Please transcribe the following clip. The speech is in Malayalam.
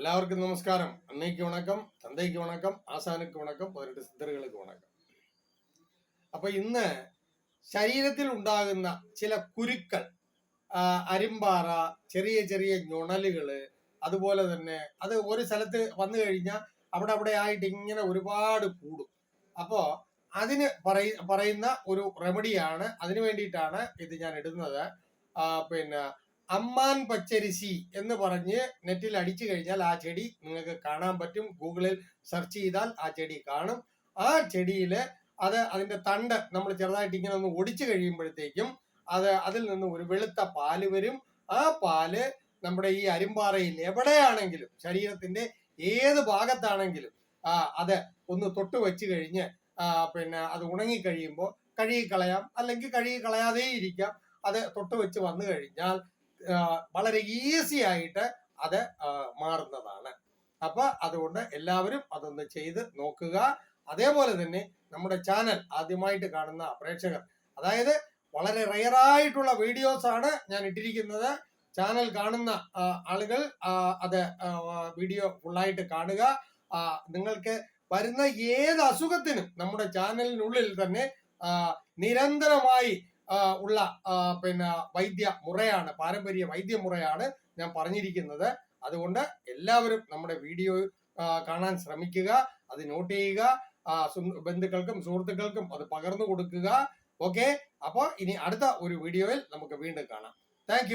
എല്ലാവർക്കും നമസ്കാരം. அன்னைக்கு വണക്കം தந்தைக்கு വണക്കം ആസാനക്ക് വണക്കം പതിനെട്ട് സിദ്ധറുകൾക്ക് വണക്കം. അപ്പൊ ഇന്ന് ശരീരത്തിൽ ഉണ്ടാകുന്ന ചില കുരുക്കൾ അരിമ്പാറ ചെറിയ ചെറിയ ഞുണലുകൾ അതുപോലെ തന്നെ അത് ഒരു സ്ഥലത്ത് വന്നു കഴിഞ്ഞാൽ അവിടെ അവിടെ ആയിട്ട് ഇങ്ങനെ ഒരുപാട് കൂടും. അപ്പോൾ അതിന് പറയ പറയുന്ന ഒരു റെമഡിയാണ് അതിന് വേണ്ടിയിട്ടാണ് ഇത് ഞാൻ ഇടുന്നത്. പിന്നെ അമ്മാൻ പച്ചരിശി എന്ന് പറഞ്ഞ് നെറ്റിൽ അടിച്ചു കഴിഞ്ഞാൽ ആ ചെടി നിങ്ങൾക്ക് കാണാൻ പറ്റും. ഗൂഗിളിൽ സെർച്ച് ചെയ്താൽ ആ ചെടി കാണും. ആ ചെടിയിൽ അത് അതിന്റെ തണ്ട് നമ്മൾ ചെറുതായിട്ട് ഇങ്ങനെ ഒന്ന് ഒടിച്ചു കഴിയുമ്പോഴത്തേക്കും അത് അതിൽ നിന്ന് ഒരു വെളുത്ത പാൽ വരും. ആ പാൽ നമ്മുടെ ഈ അരിമ്പാറയിൽ എവിടെയാണെങ്കിലും ശരീരത്തിന്റെ ഏത് ഭാഗത്താണെങ്കിലും അത് ഒന്ന് തൊട്ട് വെച്ച് കഴിഞ്ഞ് പിന്നെ അത് ഉണങ്ങി കഴിയുമ്പോൾ കഴുകി കളയാം അല്ലെങ്കിൽ കഴുകി കളയാതെ ഇരിക്കാം അത് തൊട്ട് വെച്ച് വന്നു കഴിഞ്ഞാൽ വളരെ ഈസി ആയിട്ട് അത് മാറുന്നതാണ്. അപ്പൊ അതുകൊണ്ട് എല്ലാവരും അതൊന്ന് ചെയ്ത് നോക്കുക. അതേപോലെ തന്നെ നമ്മുടെ ചാനൽ ആദ്യമായിട്ട് കാണുന്ന പ്രേക്ഷകർ അതായത് വളരെ റയറായിട്ടുള്ള വീഡിയോസ് ആണ് ഞാൻ ഇട്ടിരിക്കുന്നത്. ചാനൽ കാണുന്ന ആളുകൾ അത് വീഡിയോ ഫുള്ളായിട്ട് കാണുക. നിങ്ങൾക്ക് വരുന്ന ഏത് അസുഖത്തിനും നമ്മുടെ ചാനലിനുള്ളിൽ തന്നെ നിരന്തരമായി ഉള്ള പിന്നെ വൈദ്യ മുറയാണ് പാരമ്പര്യ വൈദ്യ മുറയാണ് ഞാൻ പറഞ്ഞിരിക്കുന്നത്. അതുകൊണ്ട് എല്ലാവരും നമ്മുടെ വീഡിയോ കാണാൻ ശ്രമിക്കുക അത് നോട്ട് ചെയ്യുക ബന്ധുക്കൾക്കും സുഹൃത്തുക്കൾക്കും അത് പകർന്നു കൊടുക്കുക. ഓക്കെ അപ്പോൾ ഇനി അടുത്ത ഒരു വീഡിയോയിൽ നമുക്ക് വീണ്ടും കാണാം. താങ്ക്